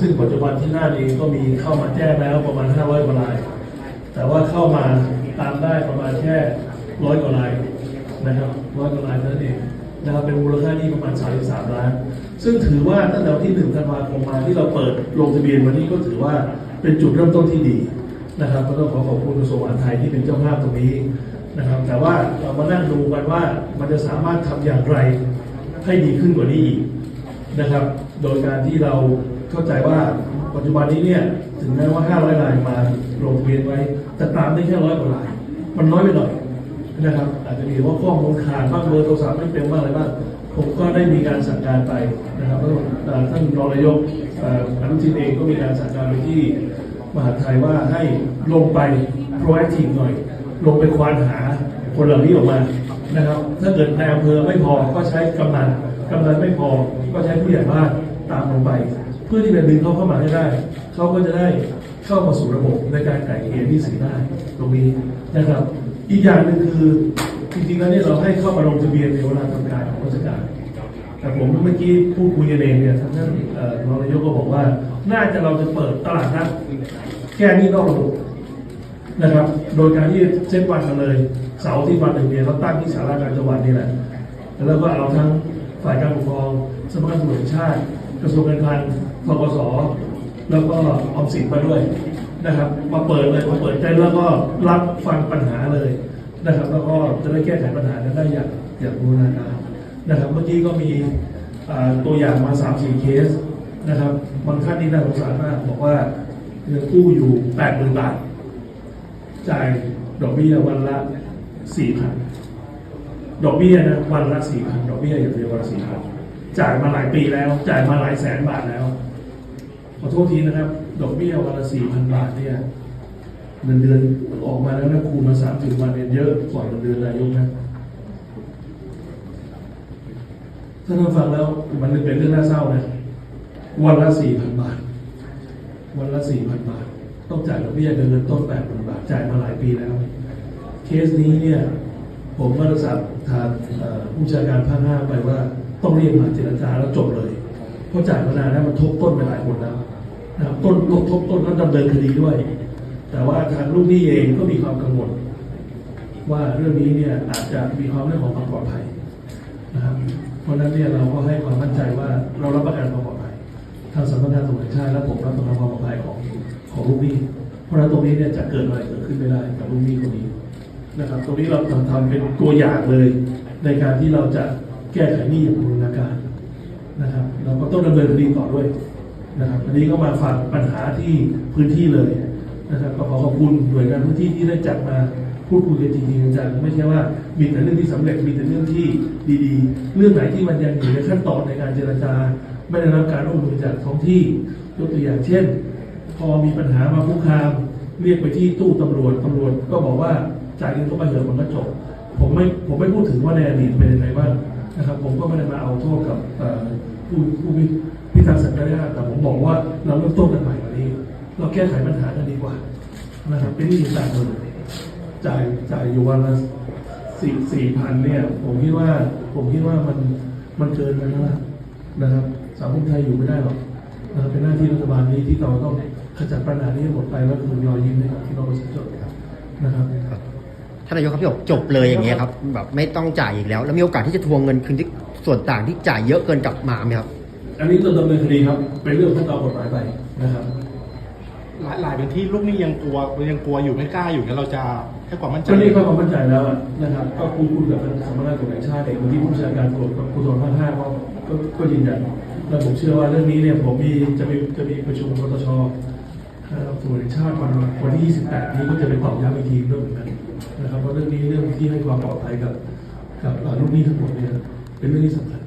ซึ่งปัจจุบันที่หน้าเองก็มีเข้ามาแจ้งแล้วประมาณ 500กว่าราย แต่ว่าเข้ามาตามได้ประมาณแค่ร้อยกว่ารายนะครับร้อยกว่ารายเท่านั้นเองนะครับเป็นมูลค่าหนี้ประมาณ 33 ล้าน ซึ่งถือว่าตั้งแต่วันที่1ธันวาคมมาที่เราเปิดลงทะเบียนวันนี้ก็ถือว่าเป็นจุดเริ่มต้นที่ดีนะครับก็ต้องขอขอบคุณกระทรวงมหาดไทยที่เป็นเจ้าภาพตรงนี้นะครับ แต่ว่าเรามานั่งดูกันว่ามันจะสามารถทำอย่างไรให้ดีขึ้นกว่านี้อีกนะครับ โดยการที่เรา เข้าใจว่าปัจจุบันนี้เนี่ยถึงแม้ว่า 500รายมาลงทะเบียนไว้ แต่ตามได้แค่ร้อยกว่าราย มันน้อยไปหน่อยนะครับ อาจจะมีว่าข้อมูลขาดบ้างเบอร์โทรศัพท์ไม่เป็นบ้างอะไรบ้างผมก็ได้มีการสั่งการไปนะครับท่านรองนายกอนุทินเองก็มีการสั่งการไปที่มหาดไทยว่าให้ลงไป proactive หน่อย ลงไปควานหาคนเหล่านี้ออกมานะครับ ถ้าเกิดในอำเภอไม่พอก็ใช้กำนันกำนันไม่พอก็ใช้ผู้ใหญ่บ้านตามลงไป พื่อที่จะดึงเขาเข้ามาให้ได้ เขาก็จะได้เข้ามาสู่ระบบในการไก่เกลี่ยหนี้สินได้ตรงนี้นะครับ อีกอย่างหนึ่งคือจริงๆแล้วเนี่ยเราให้เข้ามาลงทะเบียนในเวลาทำการของราชการแต่ผมเมื่อกี้พูดคุยกันเองเนี่ยท่านอรองนายกก็บอกว่า น่าจะเราจะเปิดตลาดนัดแก้นี้นอกระบบนะครับ โดยการที่เช็ควันกันเลย เสาร์ที่วันหนึ่งเนี่ยเราตั้งที่สาราการจังหวัดนี่แหละ แล้วก็เอาทั้งฝ่ายการปกครองสำนักงานตำรวจชาติ กระทรวงการคลัง ทกสแล้วก็ออมสินมาด้วยนะครับ มาเปิดเลยมาเปิดใจแล้วก็รับฟังปัญหาเลยนะครับ แล้วก็จะได้แก้ไขปัญหานั้นได้อย่างอย่างบูรณาการนะครับ เมื่อกี้ก็มีตัวอย่างมา3ามสี่เคสนะครับบางท่านนี่น่าสงสารมากบอกว่าเงินกู้อยู่8ปดหมื่นบาท จ่ายดอกเบี้ยวันละสี่พันดอกเบี้ยนะวันละสี่พันดอกเบี้ยอย่างเดียววันละสี่พันจ่ายมาหลายปีแล้ว จ่ายมาหลายแสนบาทแล้ว ขอโทษทีนะครับ ดอกเบี้ยวันละสี่พันบาทเนี่ยเงินเดือนออกมาแล้วนะคูณมาสามสิบวันเนี่ยเยอะกว่าเงินเดือนนายกนะถ้าเราฟังแล้วมันเป็นเรื่องน่าเศร้านะวันละสี่พันบาท วันละสี่พันบาท ต้องจ่ายดอกเบี้ยเงินต้นแปดพันบาทจ่ายมาหลายปีแล้ว เคสนี้เนี่ย ผมก็ประสานทางผู้จัดการภาคห้าไปว่า ต้องเรียกมาเจรจาแล้วจบเลยเพราะจ่ายมานานแล้วมันทบต้นไปหลายคนแล้ว ต้นลดทบต้นก็ดำเนินคดีด้วย แต่ว่าทางลูกหนี้เองก็มีความกังวล ว่าเรื่องนี้เนี่ยอาจจะมีความเรื่องของความปลอดภัยนะครับเพราะฉะนั้นเนี่ยเราก็ให้ความมั่นใจว่าเรารับประกันความปลอดภัยทางสำนักงานตำรวจแห่งชาติและผมรับประกันความปลอดภัยของของลูกหนี้เพราะฉะนั้นตรงนี้เนี่ยจะเกิดอะไรเกิดขึ้นไม่ได้กับลูกหนี้คนนี้นะครับ ตรงนี้เราทำทำเป็นตัวอย่างเลย ในการที่เราจะแก้ไขหนี้อย่างบูรณาการนะครับเราก็ต้องดำเนินคดีต่อด้วย นะครับอันนี้ก็มาฝากปัญหาที่พื้นที่เลยนะครับก็ขอขอบคุณหน่วยงานพื้นที่ที่ได้จัดมาพูดคุยกันจริงๆจังไม่ใช่ว่ามีแต่เรื่องที่สำเร็จมีแต่เรื่องที่ดีๆ เรื่องไหนที่มันยังอยู่ในขั้นตอนในการเจรจา ไม่ได้รับการร่วมมือจากท้องที่ยกตัวอย่างเช่น พอมีปัญหามาคุกคาม เรียกไปที่ตู้ตำรวจตำรวจก็บอกว่าจ่ายเงินเข้าไปเถอะมันก็จบผมไม่ผมไม่พูดถึงว่าในอดีตเป็นยังไงบ้างนะครับ ผมก็ไม่ได้มาเอาโทษกับผู้ผู้ พิพิทักษ์สันติราษฎร์แต่ผมบอกว่าเราเริ่มต้นกันใหม่วันนี้ เราแก้ไขปัญหากันดีกว่านะครับเป็นหนี้ต่างคนจ่ายจ่ายอยู่วันละสี่สี่พันเนี่ย ผมคิดว่าผมคิดว่ามันมันเกินไปแล้วนะนะครับสังคมไทยอยู่ไม่ได้หรอกนะครับเป็นหน้าที่รัฐบาลนี้ที่เราต้องขจัดปัญหานี้หมดไปแล้วคืนรอยยิ้มให้กับพี่น้องประชาชนนะครับท่านนายกครับพี่บอจบเลยอย่างเงี้ยครับแบบไม่ต้องจ่ายอีกแล้ว แล้วมีโอกาสที่จะทวงเงินคืนที่ส่วนต่างที่จ่ายเยอะเกินกลับมาไหมครับ อันนี้เราดำเนินคดีครับ เป็นเรื่องของตามกฎหมายไปนะครับ หลายหลายพื้นที่ลูกหนี้ยังกลัวยังกลัวอยู่ไม่กล้าอยู่งั้นเราจะให้ความมั่นใจ ก็นี่ก็ความมั่นใจแล้วอะนะครับ ก็คุยคุยกับทางสำนักงานตำรวจแห่งชาติเองวันที่ผู้บัญชาการตำรวจกับภูธรภาคห้าก็ก็ก็ยืนยันและผมเชื่อว่าเรื่องนี้เนี่ยผมมีจะมีจะมีประชุมกตชนะครับตำรวจแห่งชาติวันวันที่ 28 นี้ก็จะไปตอบย้ำอีกทีด้วยเหมือนกันนะครับเพราะเรื่องนี้เรื่องที่ให้ความปลอดภัยกับกับเอ่อลูกหนี้ทั้งหมดเนี่ยเป็นเรื่องที่สำคัญ